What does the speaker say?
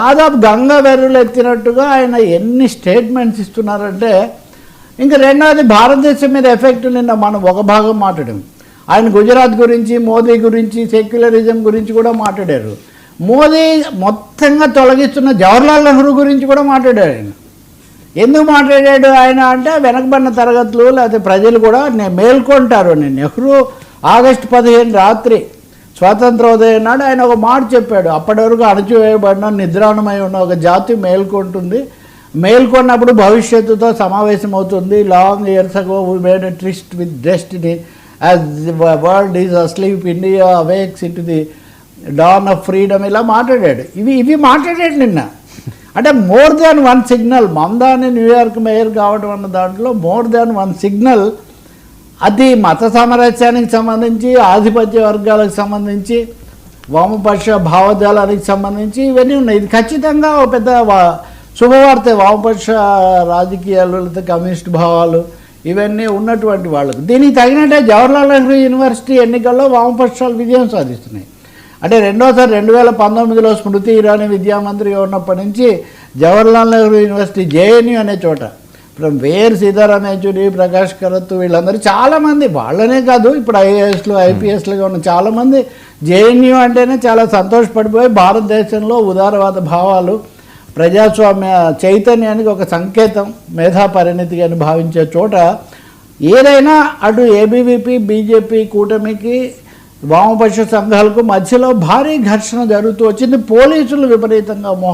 దాదాపు గంగ వెర్రులు ఎత్తినట్టుగా ఆయన ఎన్ని స్టేట్మెంట్స్ ఇస్తున్నారంటే ఇంకా రెండవది భారతదేశం మీద ఎఫెక్ట్ నిన్న మనం ఒక భాగం మాట్లాడాం. ఆయన గుజరాత్ గురించి మోదీ గురించి సెక్యులరిజం గురించి కూడా మాట్లాడారు. మోదీ మొత్తంగా తొలగిస్తున్న జవహర్లాల్ నెహ్రూ గురించి కూడా మాట్లాడారు ఆయన. ఎందుకు మాట్లాడాడు ఆయన అంటే వెనకబడిన తరగతులు లేకపోతే ప్రజలు కూడా మేల్కొంటారు. నేను నెహ్రూ ఆగస్టు పదిహేను రాత్రి స్వాతంత్రోదయం నాడు ఆయన ఒక మాట చెప్పాడు. అప్పటి వరకు అణచివేయబడిన నిద్రాణమై ఉన్న ఒక జాతి మేల్కొంటుంది. మేల్కొన్నప్పుడు భవిష్యత్తుతో సమావేశం అవుతుంది long years ago made tryst with destiny as world is asleep India awakes it the dawn of freedom ఇలా మాట్లాడాడు. ఇవి ఇవి మాట్లాడాడు నిన్న. అంటే more than one signal Mamdani New York mayor కావడం అన్న దాంట్లో మోర్ దాన్ వన్ సిగ్నల్ అది మత సామరస్యానికి సంబంధించి ఆధిపత్య వర్గాలకు సంబంధించి వామపక్ష భావజాలానికి సంబంధించి ఇవన్నీ ఉన్నాయి. ఇది ఖచ్చితంగా ఒక పెద్ద వా- శుభవార్త. వామపక్ష రాజకీయాలు లేదా కమ్యూనిస్ట్ భావాలు ఇవన్నీ ఉన్నటువంటి వాళ్ళకు. దీనికి తగినట్టే జవహర్లాల్ నెహ్రూ యూనివర్సిటీ ఎన్నికల్లో వామపక్షాలు విజయం సాధిస్తున్నాయి. అంటే రెండోసారి రెండు వేల పంతొమ్మిదిలో స్మృతి ఇరానీ విద్యామంత్రిగా ఉన్నప్పటి నుంచి జవహర్లాల్ నెహ్రూ యూనివర్సిటీ జేఎన్యూ అనే చోట వేర్ సీతారాం యేచూరి ప్రకాష్ కరత్ వీళ్ళందరూ చాలామంది వాళ్ళనే కాదు ఇప్పుడు ఐఏఎస్లు ఐపీఎస్లుగా ఉన్న చాలామంది జేఎన్యూ అంటేనే చాలా సంతోషపడిపోయి భారతదేశంలో ఉదారవాద భావాలు ప్రజాస్వామ్య చైతన్యానికి ఒక సంకేతం మేధా పరిణితి అని భావించే చోట ఏదైనా అటు ఏబీవీపీ బీజేపీ కూటమికి వామపక్ష సంఘాలకు మధ్యలో భారీ ఘర్షణ జరుగుతూ వచ్చింది. పోలీసులు విపరీతంగా మోహ